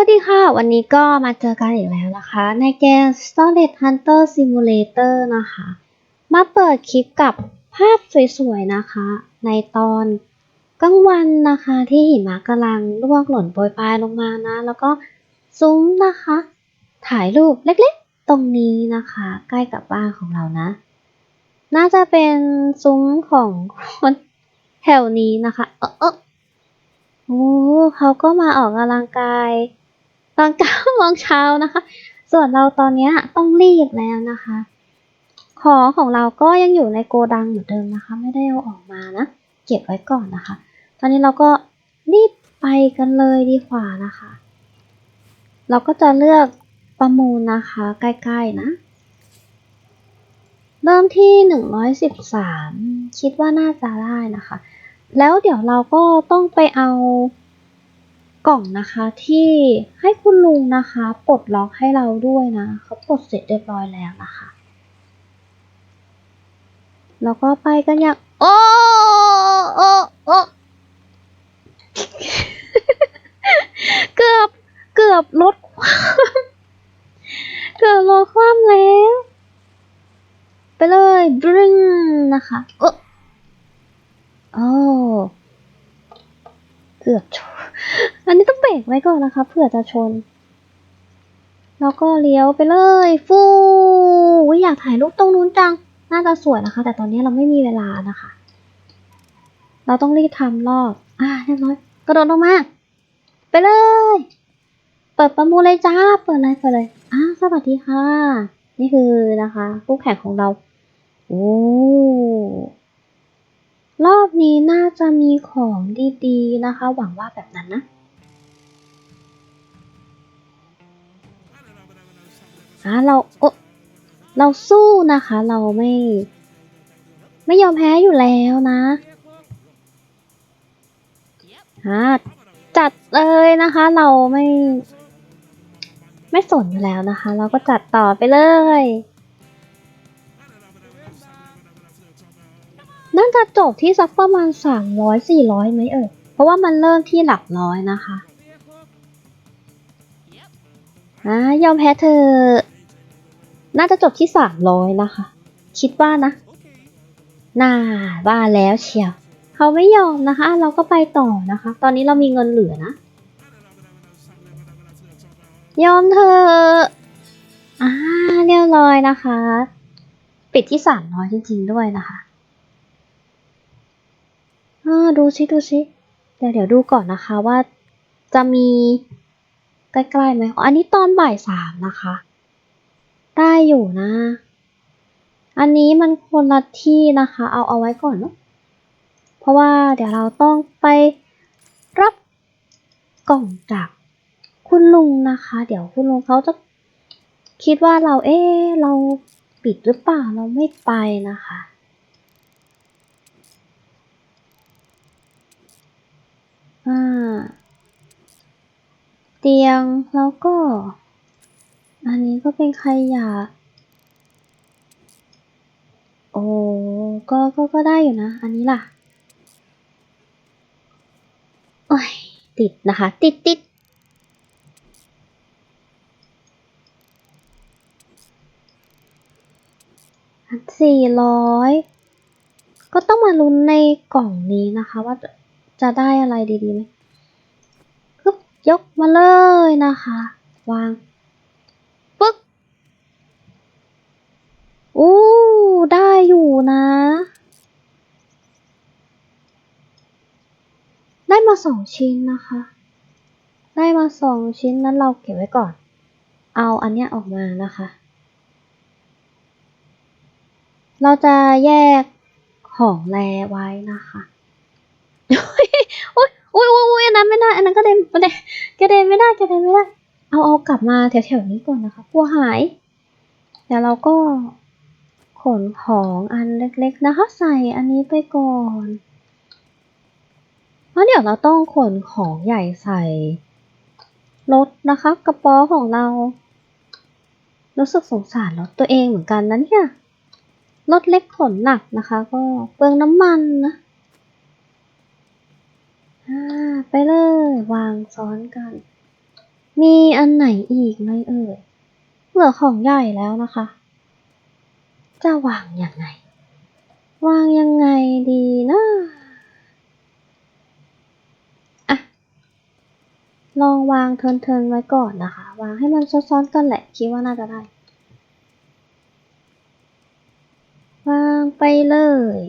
วัสดีค่ะ วันนี้ก็มาเจอกันอีกแล้วนะคะ ในเกม Storage Hunter Simulator นะคะ มาเปิดคลิปกับภาพสวยๆนะคะ ในตอนกลางวันนะคะที่หิมะกำลังร่วงหล่นโปรยปลายลงมานะ แล้วก็ซุ้มนะคะ ถ่ายรูปเล็กๆ ตรงนี้นะคะ ใกล้กับบ้านของเรานะ น่าจะเป็นซุ้มของคนแถวนี้นะคะ เออเออโอ้เขาก็มาออกกำลังกาย ตอนเก้าโมงเช้านะคะ ส่วนเราตอนนี้ต้องรีบแล้วนะคะ ของของเราก็ยังอยู่ในโกดังเหมือนเดิมนะคะ ไม่ได้เอาออกมานะ เก็บไว้ก่อนนะคะ ตอนนี้เราก็รีบไปกันเลยดีกว่านะคะ เราก็จะเลือกประมูลนะคะ ใกล้ๆนะ เริ่มที่หนึ่งร้อยสิบสามคิดว่าน่าจะได้นะคะ แล้วเดี๋ยวเราก็ต้องไปเอา กล่องนะคะที่ให้คุณลุงนะคะปลดล็อกให้เราด้วยนะเขาปลดเสร็จเรียบร้อยแล้วนะคะ แล้วก็ไปกันอย่างโอ้โอ้โอ้เกือบเกือบลดความเกือบลดความแล้ว ไปเลยบรึ้งนะคะโอ้โอ้ กือบชน อันนี้ต้องเบรกไว้ก่อนนะคะเผื่อจะชน แล้วก็เลี้ยวไปเลยฟูอยอยากถ่ายรูปตรงนู้นจัง น่าจะสวยนะคะ แต่ตอนนี้เราไม่มีเวลานะคะ เราต้องรีบทำรอบ อ่าเรียบร้อย กระโดดลงมา ไปเลย เปิดประมูลเลยจ้า เปิดเลยเปิดเลย อ่าสวัสดีค่ะ นี่คือนะคะคู่แข่งของเรา โอ้ รอบนี้น่าจะมีของดีๆนะคะ หวังว่าแบบนั้นนะอะเราโอะเราสู้นะคะ เราไม่ ไม่ยอมแพ้อยู่แล้วนะอะจัดเลยนะคะ เราไม่ ไม่สนอยู่แล้วนะคะ เราก็จัดต่อไปเลย น่าจะจบที่สักประมาณสามร้อยสี่ร้อยไหมเอ่ย เพราะว่ามันเริ่มที่หลักร้อยนะคะอ่ายอมแพ้เธอ น่าจะจบที่สามร้อยนะคะ คิดว่านะ น่าว่าแล้วเชียว เขาไม่ยอมนะคะ เราก็ไปต่อนะคะ ตอนนี้เรามีเงินเหลือนะ ยอมเธออ่าเรียบร้อยนะคะ ปิดที่สามร้อยจริงๆด้วยนะคะ อ่าดูซิดูซิเดี๋ยวเดี๋ยวดูก่อนนะคะว่าจะมีใกล้ๆไหมอันนี้ตอนบ่ายสามนะคะ ได้อยู่นะ อันนี้มันคนละที่นะคะ เอาเอาไว้ก่อนเนาะเพราะว่าเดี๋ยวเราต้องไปรับกล่องจากคุณลุงนะคะ เดี๋ยวคุณลุงเขาจะคิดว่าเราเอ๊เราปิดหรือเปล่าเราไม่ไปนะคะ อ่า เตียงแล้วก็ อันนี้ก็เป็นขยะโอ้ก็ก็ ก็ได้อยู่นะ อันนี้ล่ะ โอ้ย ติดนะคะ ติดติดสี่ร้อย ก็ต้องมาลุ้นในกล่องนี้นะคะว่า จะได้อะไรดีๆไหมปึ๊บยกมาเลยนะคะ วางปึ๊กอู้ได้อยู่นะ ได้มาสองชิ้นนะคะ ได้มาสองชิ้นนั้นเราเก็บไว้ก่อน เอาอันเนี้ยออกมานะคะ เราจะแยกของแรไว้นะคะ อุ้ยอุ้ยอุ้ยอุ้ยอันนั้นไม่ได้อันนั้นก็เด็นไม่ได้กระเด็นไม่ได้กระเด็นไม่ได้ เอาเอากลับมาแถวๆนี้ก่อนนะคะกลัวหายเดี๋ยวเราก็ขนของอันเล็กๆนะคะ ใส่อันนี้ไปก่อนแล้วเดี๋ยวเราต้องขนของใหญ่ใส่รถนะคะ กระป๋อของเรารู้สึกสงสารรถตัวเองเหมือนกันนะเนี่ยรถเล็กขนหนักนะคะ ก็เปลืองน้ำมันนะ ไปเลย วางซ้อนกัน มีอันไหนอีกไหมเอ่ย เหลือของใหญ่แล้วนะคะ จะวางยังไง วางยังไงดีนะอะลองวางเทินๆไว้ก่อนนะคะ วางให้มันซ้อนๆกันแหละ คิดว่าน่าจะได้ วางไปเลย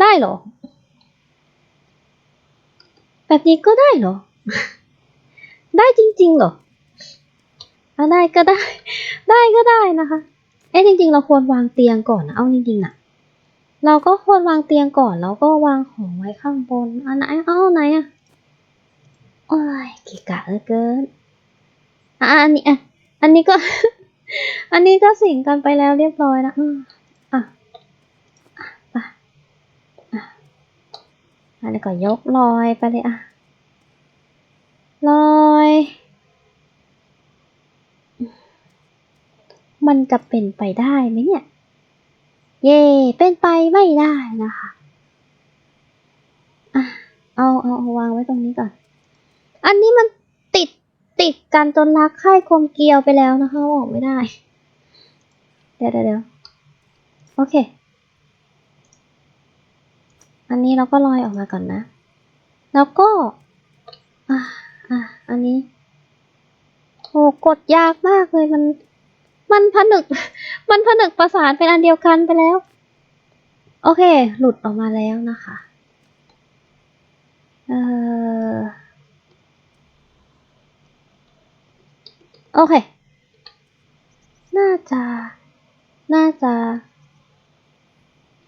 ได้เหรอ แบบนี้ก็ได้เหรอ ได้จริงๆเหรออะได้ก็ได้ ได้ก็ได้นะคะ เอ๊ะจริง ๆ เราควรวางเตียงก่อนนะเอาจริงๆนะเราก็ควรวางเตียงก่อนแล้วก็วางของไว้ข้างบนอันไหนเอาไหนอะโอ้ยเกะกะเหลือเกินอะอันนี้อะอันนี้ก็ อันนี้ก็สิงกันไปแล้วเรียบร้อยนะอืมอะอะไปอะ อันนี้ก็ยกลอยไปเลยอะ ลอย มันจะเป็นไปได้ไหมเนี่ย เย่เป็นไปไม่ได้นะคะอะเอาเอาเอาวางไว้ตรงนี้ก่อน อันนี้มันติดติดกันจนรักไข้คมเกลียวไปแล้วนะคะออกไม่ได้ เดี๋ยวเดี๋ยวเดี๋ยวโอเค อันนี้เราก็ลอยออกมาก่อนนะ แล้วก็อะอะอันนี้โอ้กดยากมากเลยมัน มันผนึก มันผนึกประสานเป็นอันเดียวกันไปแล้ว โอเค หลุดออกมาแล้วนะคะ เออโอเค น่าจะ น่าจะ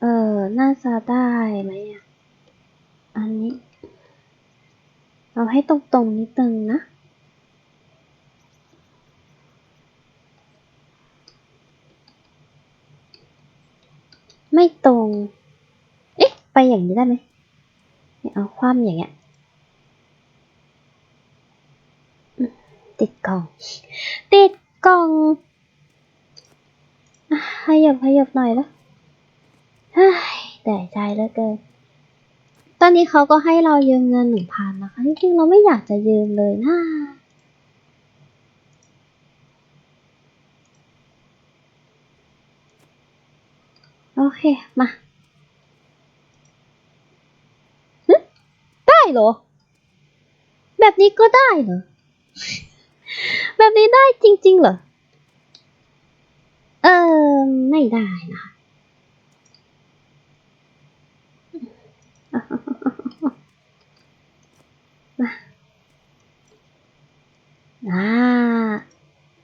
เออ น่าจะได้ไหมอะ อันนี้ เอาให้ตรงๆนิดนึงนะ ไม่ตรง เอ๊ะ ไปอย่างนี้ได้ไหมเอาความอย่างเงี้ย ติดกล่อง ติดกล่องขยับขยับหน่อยละเฮ้ย แต่ใจเหลือเกิน ตอนนี้เขาก็ให้เรายืมเงินหนึ่งพันนะคะ จริงๆเราไม่อยากจะยืมเลยนะโอเค มาได้เหรอ แบบนี้ก็ได้เหรอ แบบนี้ได้จริงๆเหรอ เออไม่ได้นะคะ มา อ่า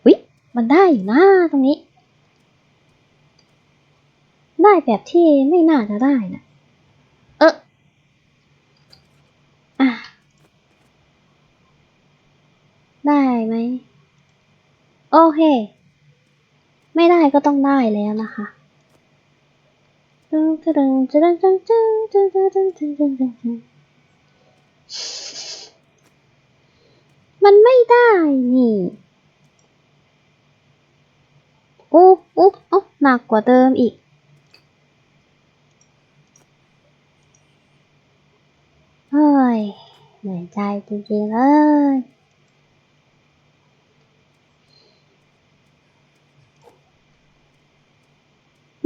วิมันได้อยู่นะตรงนี้ ได้แบบที่ไม่น่าจะได้นะเอออะได้ไหม โอเค ไม่ได้ก็ต้องได้แล้วนะคะ มันไม่ได้นี่ อุ๊บอุ๊บอ๊หนักกว่าเดิมอีก เฮ้ย เหนื่อยใจจริงๆเลย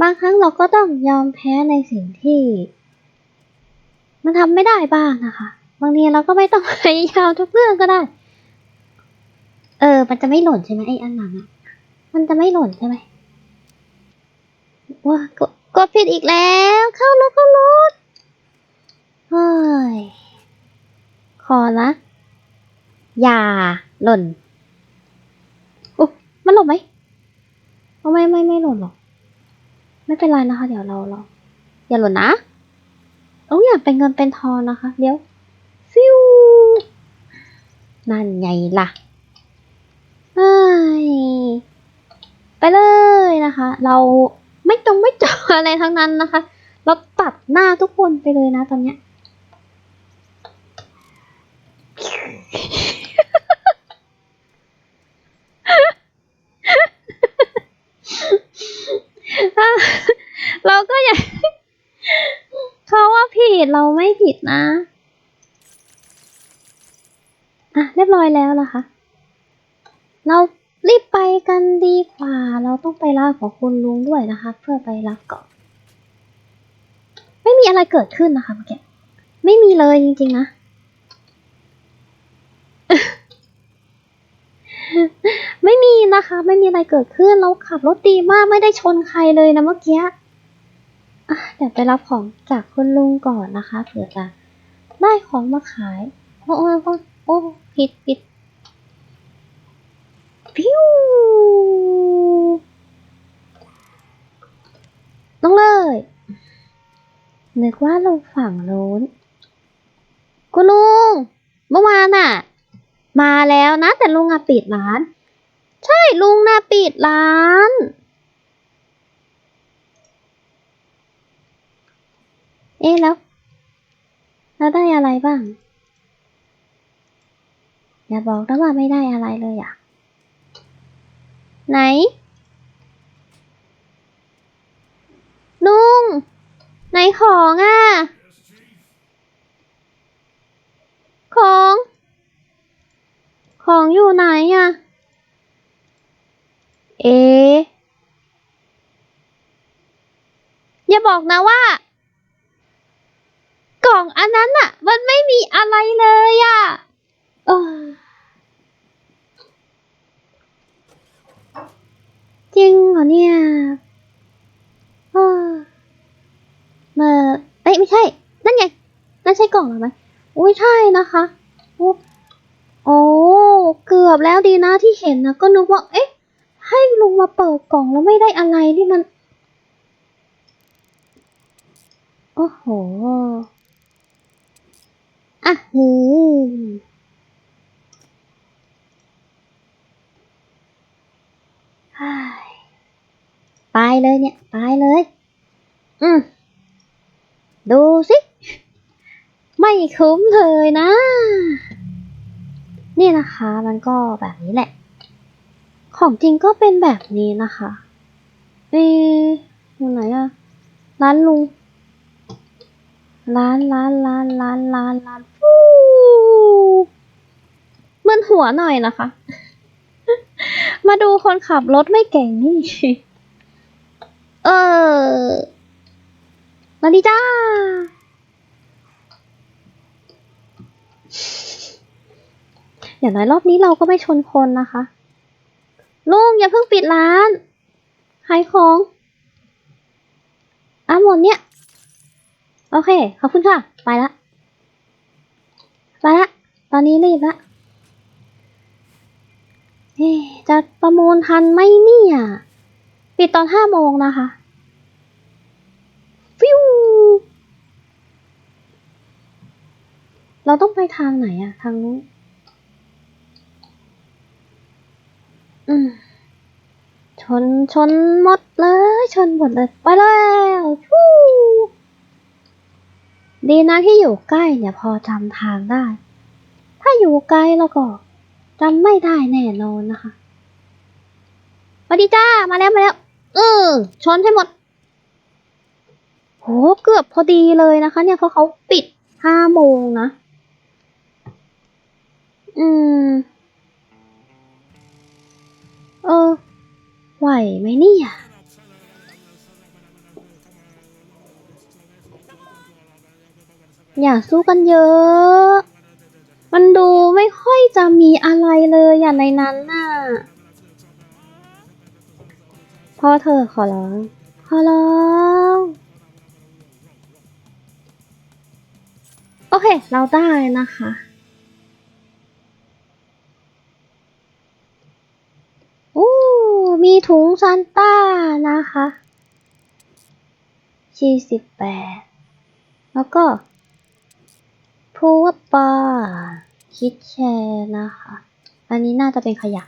บางครั้งเราก็ต้องยอมแพ้ในสิ่งที่ มันทำไม่ได้บ้างนะคะ บางทีเราก็ไม่ต้องพยายามทุกเรื่องก็ได้ เออ มันจะไม่หล่นใช่ไหมไอ้อันหลังอะมันจะไม่หล่นใช่ไหมว้ากดกดผิดอีกแล้ว เข้ารถเข้ารถเฮ้ยขอละอย่าหล่นโอ้มันหล่นไหมเอาไม่ไม่ไม่หล่นหรอก ไม่เป็นไรนะคะ เดี๋ยวเราเราอย่าหล่นนะเอาอยากเป็นเงินเป็นทองนะคะ เดี๋ยวฟิวนั่นไงล่ะเอ้ยไปเลยนะคะ เราไม่ตรงไม่จออะไรทั้งนั้นนะคะ เราตัดหน้าทุกคนไปเลยนะตอนเนี้ย เราก็อย่า เขาว่าผิ ดเราไม่ผิดนะ อะ เรียบร้อยแล้วนะคะ เรารีบไปกันดีกว่า เราต้องไปรับของคุณลุงด้วยนะคะ เพื่อไปรับก่อนไม่มีอะไรเกิดขึ้นนะคะเมื่อกี้ไม่มีเลยจริงๆนะ ไม่มีนะคะ ไม่มีอะไรเกิดขึ้นเราขับรถดีมากไม่ได้ชนใครเลยนะเมื่อกี้ เดี๋ยวไปรับของจากคุณลุงก่อนนะคะเผื่อจะได้ของมาขาย โอ้โอ้โอ้โอ้ผิดผิดพิวน้องเลย นึกว่าลงฝั่งโน้นคุณลุงเมื่อวานน่ะ มาแล้วนะ แต่ลุงอะปิดร้าน ใช่ลุงน่ะปิดร้าน เอ๊ะแล้ว แล้วได้อะไรบ้าง อย่าบอกนะว่าไม่ได้อะไรเลยอะไหน ลุง ไหนของอะ ของ ของอยู่ไหนอะ เอ๊อย่าบอกนะว่า ล่องอันนั้นอะมันไม่มีอะไรเลยอะเออจริงเหรอเนี่ยเออเมื่อเอ้ยไม่ใช่ นั่นไง นั่นใช่กล่องเหรอไหมอุ้ยใช่นะคะโอ้โอ้เกือบแล้วดีนะที่เห็นนะก็นึกว่า เอ๊ะ ให้ลุงมาเปิดกล่องแล้วไม่ได้อะไรนี่มัน โอ้โห อะหืมฮ่ายไปเลยเนี่ยไปเลย อืม ดูสิ ไม่คุ้มเลยนะ นี่นะคะ มันก็แบบนี้แหละ ของจริงก็เป็นแบบนี้นะคะ เอ๊ะอยู่ไหนอะร้านลุง ร้านร้านร้านร้านร้านร้านฟูมึนหัวหน่อยนะคะ มาดูคนขับรถไม่เก่งนี่ เออ มาดีจ้า อย่างน้อยรอบนี้เราก็ไม่ชนคนนะคะ ลุงอย่าเพิ่งปิดร้าน ขายของอะหมดเนี่ย โอเค ขอบคุณค่ะ ไปละ ไปละ ตอนนี้รีบละเอ๊ะจะประมูลทันไหมเนี่ย ปิดตอนห้าโมงนะคะ ฟิว เราต้องไปทางไหนอะทางนู้นอืมชน ชนหมดเลย ชนหมดเลย ไปแล้ว ดีนะที่อยู่ใกล้เนี่ยพอจำทางได้ ถ้าอยู่ไกลแล้วก็จำไม่ได้แน่นอนนะคะสวัสดีจ้า มาแล้วมาแล้ว เออ ชนให้หมด โห เกือบพอดีเลยนะคะ เนี่ยเพราะเขาปิดห้าโมงนะ อืม เออ ไหวไหมเนี่ย อย่าสู้กันเยอะ มันดูไม่ค่อยจะมีอะไรเลยอย่างในนั้นน่ะ พ่อเธอขอร้อง ขอร้อง โอเค เราได้นะคะโอ้มีถุงซานต้านะคะสี่สิบแปดแล้วก็ พูว่าปาคิดแชร์นะคะ อันนี้น่าจะเป็นขยะ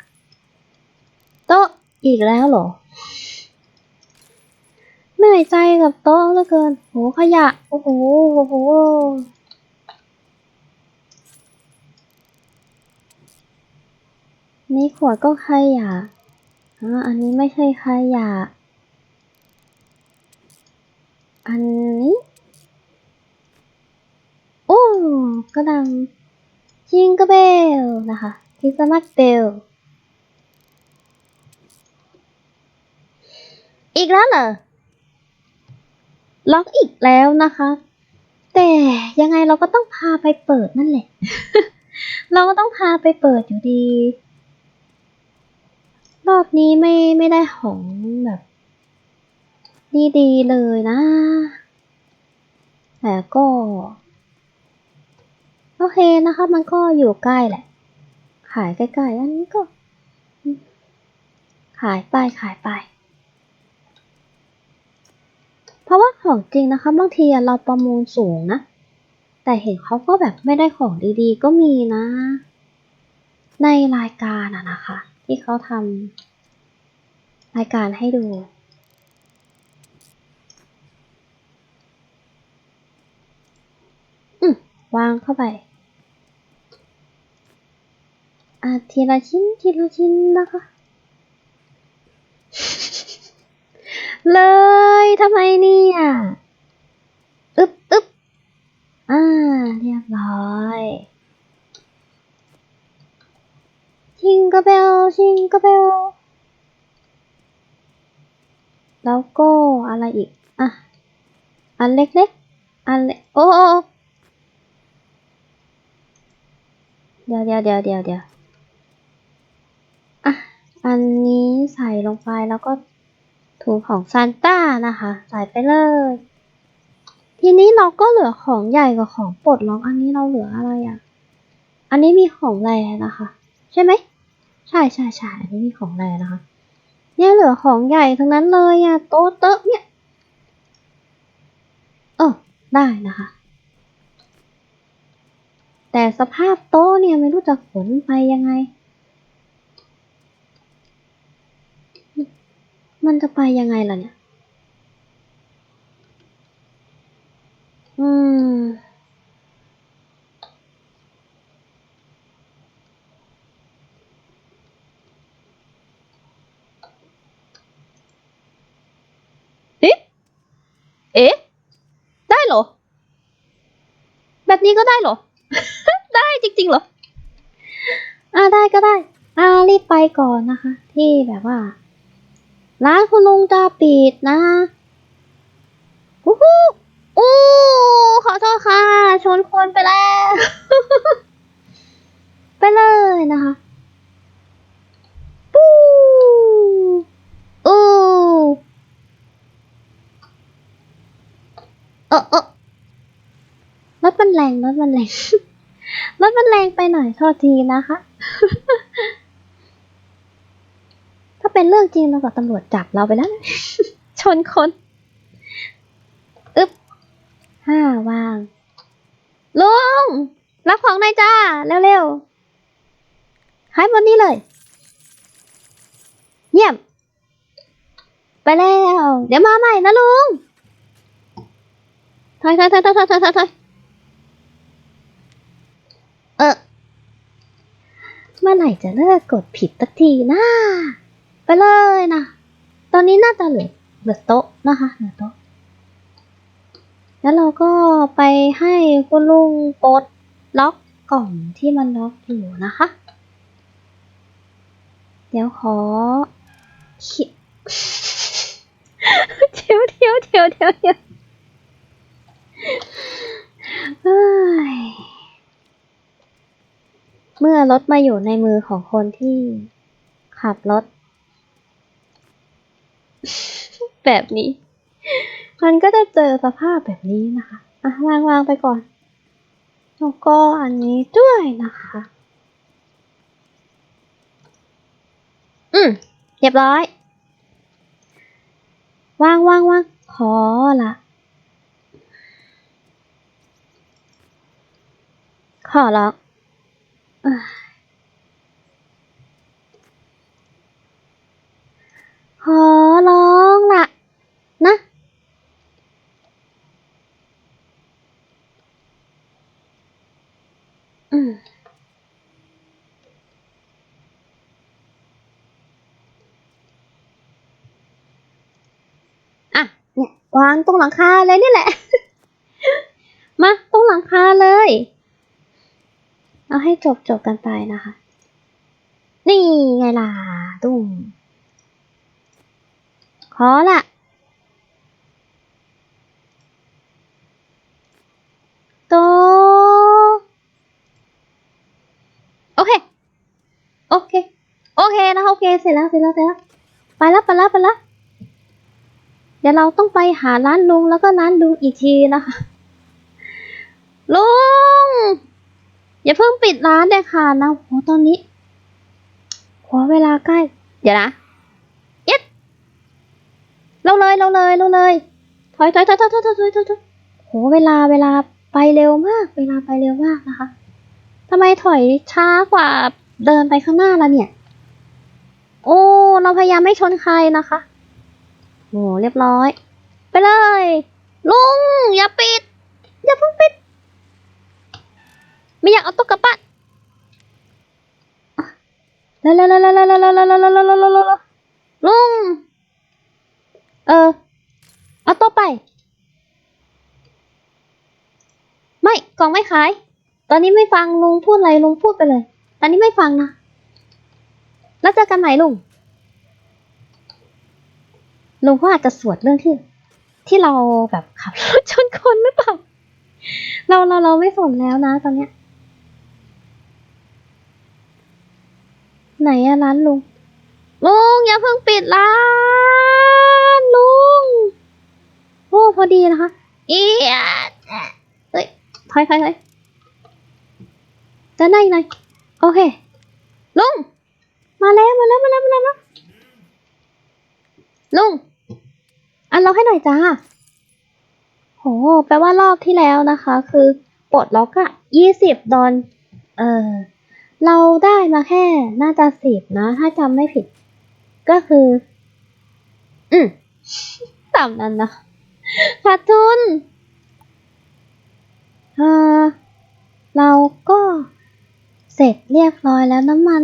โต๊ะอีกแล้วเหรอ เหนื่อยใจกับโต๊ะเหลือเกิน โหขยะ โอ้โห โอ้โห นี่ขวดก็ขยะอ่าอันนี้ไม่ใช่ขยะ อันนี้ โอ้ กระดังจิงกะเบลนะคะคริสต์มาสเบลอีกแล้วเหรอล็อกอีกแล้วนะคะ แต่ยังไงเราก็ต้องพาไปเปิดนั่นแหละ เราก็ต้องพาไปเปิดอยู่ดี รอบนี้ไม่ไม่ได้ของแบบดีๆเลยนะ แต่ก็ โอเคนะคะ มันก็อยู่ใกล้แหละ ขายใกล้ๆอันนี้ก็ ขายไปขายไป เพราะว่าของจริงนะคะบางทีเราประมูลสูงนะ แต่เห็นเขาก็แบบไม่ได้ของดีๆ ก็มีนะ ในรายการอะนะคะ ที่เขาทำรายการให้ดูวางเข้าไป อะทีละชิ้นทีละชิ้นนะคะ เลยทำไมเนี่ยอึ๊บอึ๊บอ่า เรียบร้อยชิงกระเบลชิงกระเบลแล้วก็อะไรอีก อะ อันเล็กๆ อันเล็ก โอ้เดี๋ยวเดี๋ยวเดี๋ยวเดี๋ยวเดี๋ยว อันนี้ใส่ลงไปแล้วก็ถุงของซานต้านะคะ ใส่ไปเลย ทีนี้เราก็เหลือของใหญ่กับของปลดล็อกอันนี้เราเหลืออะไรอะ อันนี้มีของแรนะคะ ใช่ไหมใช่ใช่ใช่อันนี้มีของแรนะคะ เนี่ยเหลือของใหญ่ทั้งนั้นเลยอะโต๊ะเต๊ะเนี่ยเออได้นะคะ แต่สภาพโต๊ะเนี่ยไม่รู้จะขนไปยังไง มันจะไปยังไงล่ะเนี่ย อืม เอ๊ะ เอ๊ะ ได้เหรอ แบบนี้ก็ได้เหรอ ได้จริงๆเหรอ อ่าได้ก็ได้ อ่ารีบไปก่อนนะคะ ที่แบบว่า ร้านคุณลุงจะปิดนะอู้หูอู้ขอโทษค่ะ ชนคนไปแล้ว ไปเลยนะคะปูโอ้เออเออรถมันแรงรถมันแรงรถมันแรงไปหน่อยโทษทีนะคะ เป็นเรื่องจริงตำรวจตำรวจจับเราไปแล้วชนคนอึ๊บห้าวาง ลุง รับของนายจ้า เร็วๆหายบนนี้เลย เยี่ยม ไปแล้ว เดี๋ยวมาใหม่นะลุงถอยถอยถอยถอยถอยถอยเออเมื่อไหร่จะเลิกกดผิดสักทีนะ ไปเลยนะ ตอนนี้น่าจะเหลือเหลือโต๊ะนะคะเหลือโต๊ะ แล้วเราก็ไปให้คุณลุงปลดล็อกกล่องที่มันล็อกอยู่นะคะ เดี๋ยวขอคิดเดี๋ยวเดี๋ยวเดี๋ยวเดี๋ยวเดี๋ยวเอ้ยเมื่อรถมาอยู่ในมือของคนที่ขับรถ แบบนี้ มันก็จะเจอสภาพแบบนี้นะคะอะวางวางไปก่อน แล้วก็อันนี้ด้วยนะคะ อืมเรียบร้อย วางวางวางขอละขอแล้วเอ้ยขอร้องละนะ อืม อะ เนี่ย วางตรงหลังคาเลยนี่แหละ มาตรงหลังคาเลย เอาให้จบจบกันไปนะคะ นี่ไงล่ะตุ้มขอละโตโอเค โอเค โอเคนะคะโอเค เสร็จแล้ว เสร็จแล้ว เสร็จแล้ว ไปแล้ว ไปแล้ว ไปแล้ว เดี๋ยวเราต้องไปหาร้านลุงแล้วก็ร้านลุงอีกทีนะคะ ลุง อย่าเพิ่งปิดร้านเด็ดขาดนะโหตอนนี้ขอเวลาใกล้ เดี๋ยวนะเอ็ดเราเลยเราเลยเราเลยถอยถอยถอยถอยถอยถอยถอยถอยถอยโหเวลาเวลาไปเร็วมาก เวลาไปเร็วมากนะคะทำไมถอยช้ากว่าเดินไปข้างหน้าละเนี่ย โอ้ เราพยายามไม่ชนใครนะคะ โหเรียบร้อย ไปเลย ลุง อย่าปิด อย่าเพิ่งปิด ไม่อยากเอาตุ๊กกลับบ้านเร็วเร็วเร็วเร็วเร็วเร็วเร็วเร็วเร็วเร็วเร็วเร็วเร็วเร็วลุง เออ เอาตัวไป ไม่กล่องไม่ขาย ตอนนี้ไม่ฟังลุงพูดอะไรลุงพูดไปเลย ตอนนี้ไม่ฟังนะ แล้วเจอกันใหม่ลุง ลงเขาอาจจะสวดเรื่องที่ ที่เราแบบขับรถชนคนหรือเปล่าเราเราเราไม่สนแล้วนะตอนเนี้ย ไหนอะร้านลุง ลุงอย่าเพิ่งปิดร้าน ลุง โอ้พอดีนะคะ เอียเฮ้ยถอยถอยถอยจะได้หน่อยโอเค ลุง มาแล้วมาแล้วมาแล้วมาแล้วมาแล้วลุง อันล็อกให้หน่อยจ้า โห แปลว่ารอบที่แล้วนะคะ คือปลดล็อกอะยี่สิบดอน เออเราได้มาแค่น่าจะสิบนะ ถ้าจำไม่ผิด ก็คือ อืมตามนั้นนะขาดทุนเออเราก็เสร็จเรียบร้อยแล้วน้ำมัน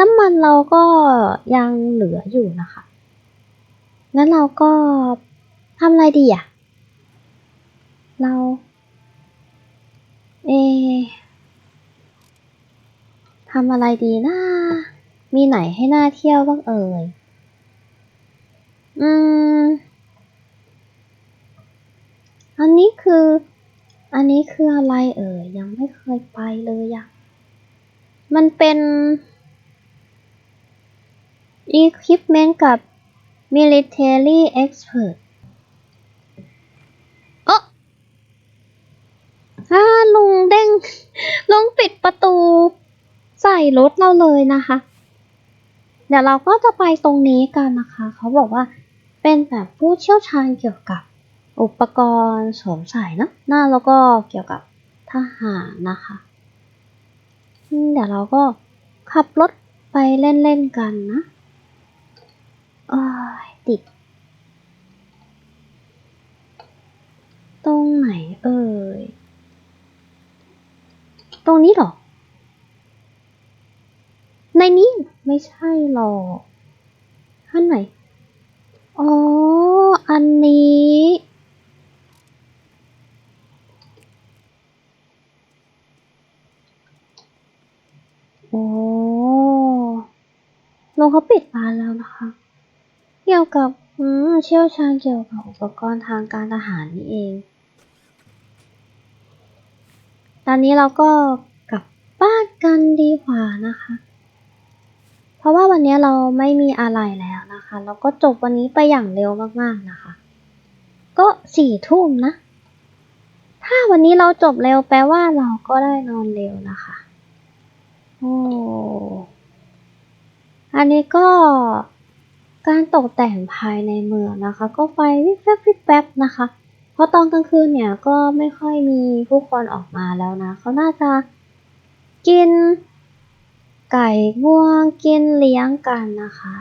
น้ำมันเราก็ยังเหลืออยู่นะคะ งั้นเราก็ทำอะไรดีอะ เรา เอทำอะไรดีนะ มีไหนให้น่าเที่ยวบ้างเอ่ย อืม อันนี้คือ อันนี้คืออะไรเอ่ย ยังไม่เคยไปเลยอะมันเป็น equipment กับ military expert เออถ้าลุงเด้งลุงปิดประตู ใส่รถเราเลยนะคะ เดี๋ยวเราก็จะไปตรงนี้กันนะคะ เขาบอกว่าเป็นแบบผู้เชี่ยวชาญเกี่ยวกับอุปกรณ์สวมใส่นะหน้าแล้วก็เกี่ยวกับทหารนะคะ เดี๋ยวเราก็ขับรถไปเล่นๆกันนะ ติด ตรงไหนเอ่ย ตรงนี้หรอ ในนี้ไม่ใช่หรอกอันไหน อ๋อ อันนี้โอ้ลงเขาปิดร้านแล้วนะคะ เกี่ยวกับอืมเชี่ยวชาญเกี่ยวกับอุปกรณ์ทางการทหารนี่เอง ตอนนี้เราก็กลับบ้านกันดีกว่านะคะ เพราะว่าวันนี้เราไม่มีอะไรแล้วนะคะแล้วก็จบวันนี้ไปอย่างเร็วมากๆนะคะ ก็สี่ทุ่มนะ ถ้าวันนี้เราจบเร็วแปลว่าเราก็ได้นอนเร็วนะคะ โอ้ อันนี้ก็ การตกแต่งภายในเมืองนะคะ ก็ไฟวิบแวบวิบแวบนะคะ เพราะตอนกลางคืนเนี่ยก็ไม่ค่อยมีผู้คนออกมาแล้วนะ เขาน่าจะกิน ไก่ง่วงกินเลี้ยงกันนะคะ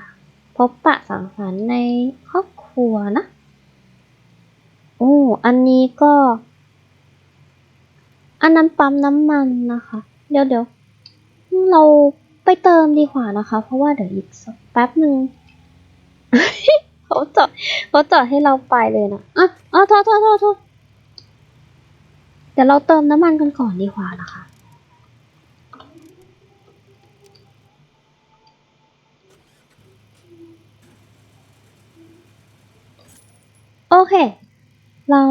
พบปะสังสรรค์ในครอบครัวนะโอ้อันนี้ก็ อันนั้นปั๊มน้ำมันนะคะ เดี๋ยวเดี๋ยวเราไปเติมดีกว่านะคะ เพราะว่าเดี๋ยวอีกสักแป๊บหนึ่ง เขาจอดเขาจอดให้เราไปเลยนะอะอะโทษโทษโทษโทษเดี๋ยวเราเติมน้ำมันกันก่อนดีกว่านะคะโอเค เรา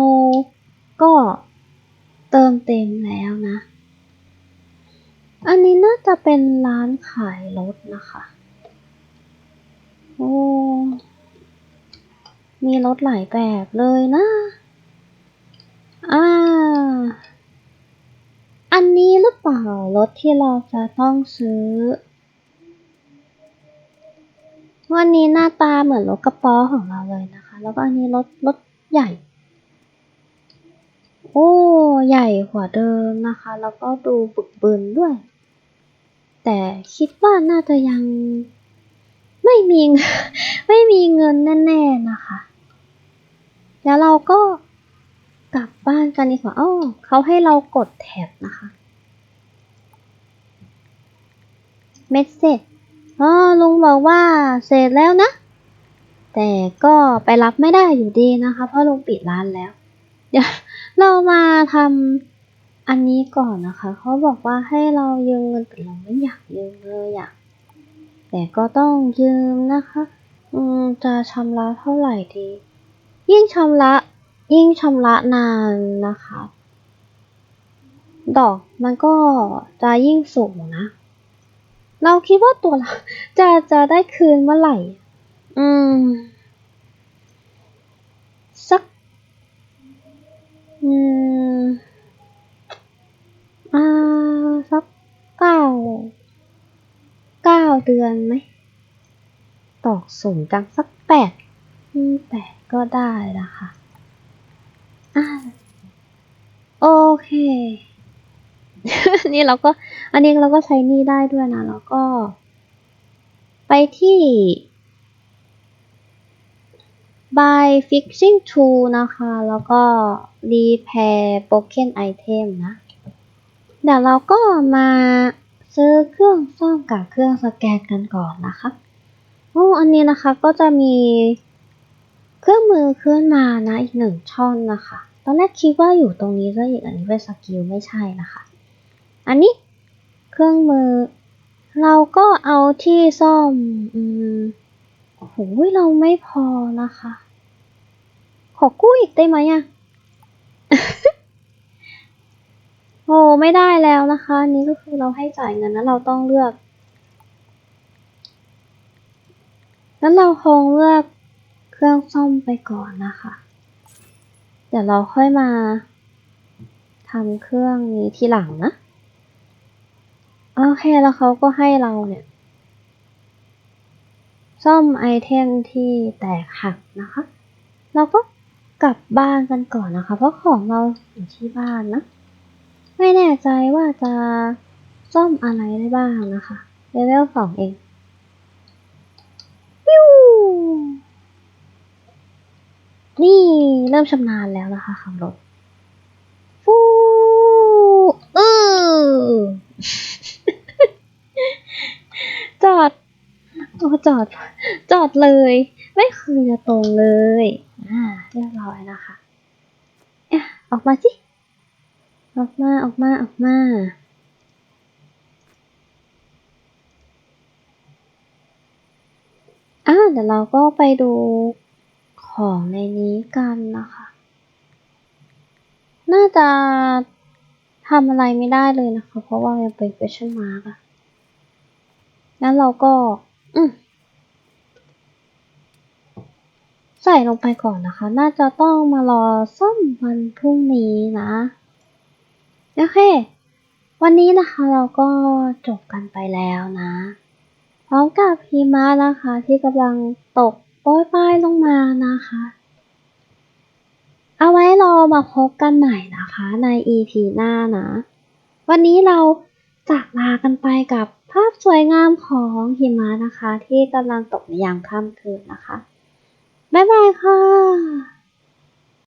ก็เติมเต็มแล้วนะ อันนี้น่าจะเป็นร้านขายรถนะคะ โอ้ มีรถหลายแบบเลยนะ อ่า อันนี้หรือเปล่ารถที่เราจะต้องซื้อ วันนี้หน้าตาเหมือนรถกระป๋อของเราเลยนะคะ แล้วก็อันนี้รถรถใหญ่ โอ้ ใหญ่กว่าเดิมนะคะ แล้วก็ดูบึกบึนด้วย แต่คิดว่าน่าจะยัง ไม่มีไม่มีเงินแน่ๆนะคะ แล้วเราก็กลับบ้านกันดีกว่าอ้อเขาให้เรากดแท็บนะคะเมสเซจอ๋อลุงบอกว่าเสร็จแล้วนะ แต่ก็ไปรับไม่ได้อยู่ดีนะคะ เพราะลุงปิดร้านแล้ว เดี๋ยวเรามาทำอันนี้ก่อนนะคะ เขาบอกว่าให้เรายืมเงินแต่เราไม่อยากยืมเลยอะ แต่ก็ต้องยืมนะคะ อืม จะชำระเท่าไหร่ดี ยิ่งชำระ ยิ่งชำระนานนะคะ ดอกมันก็จะยิ่งสูงนะ เราคิดว่าตัวเราจะจะได้คืนเมื่อไหร่ อืม สัก อืม อ่า สักเก้า เก้าเดือนไหม ตอกสูงจังสักแปดแปดก็ได้นะคะอ่าโอเค นี่เราก็ อันนี้เราก็ใช้นี่ได้ด้วยนะ แล้วก็ ไปที่ by fixing tool นะคะ แล้วก็ repair broken item นะ เดี๋ยวเราก็มา ซื้อเครื่องซ่อมกับเครื่องสแกนกันก่อนนะคะโอ้อันนี้นะคะก็จะมีเครื่องมือขึ้นมานะอีกหนึ่งช่องนะคะ ตอนแรกคิดว่าอยู่ตรงนี้ซะอีกอันนี้เป็นสกิลไม่ใช่นะคะ อันนี้เครื่องมือ เราก็เอาที่ซ่อมอืมโอ้โหเราไม่พอนะคะ ขอกู้อีกได้ไหมอะ โอ้ไม่ได้แล้วนะคะนนี้ก็คือเราให้จ่ายเงินแล้วเราต้องเลือกงั้นเราคงเลือกเครื่องซ่อมไปก่อนนะคะ เดี๋ยวเราค่อยมาทำเครื่องนี้ทีหลังนะ โอเคแล้วเขาก็ให้เราเนี่ย ซ่อมไอเทมที่แตกหักนะคะ เราก็กลับบ้านกันก่อนนะคะ เพราะของเราอยู่ที่บ้านนะ ไม่แน่ใจว่าจะซ่อมอะไรได้บ้างนะคะเลเวลสองเองปิ้วนี่เริ่มชำนาญแล้วนะคะขับรถฟูเออจอดโอ้จอด จอดเลย ไม่เคยจะตรงเลย อ่าเรียบร้อยนะคะ เอ๊ะ ออกมาสิ ออกมาออกมาออกมา อ่าเดี๋ยวเราก็ไปดูของในนี้กันนะคะ น่าจะทำอะไรไม่ได้เลยนะคะ เพราะว่ายังเป็น question mark อะงั้นเราก็ อืมใส่ลงไปก่อนนะคะ น่าจะต้องมารอซ่อมวันพรุ่งนี้นะ โอเค วันนี้นะคะเราก็จบกันไปแล้วนะพร้อมกับหิมะนะคะที่กำลังตกโปรยปลายลงมานะคะ เอาไว้รอมาพบกันใหม่นะคะใน EP หน้านะ วันนี้เราจากลากันไปกับภาพสวยงามของหิมะนะคะ ที่กำลังตกในยามค่ำคืนนะคะ บ๊ายบายค่ะ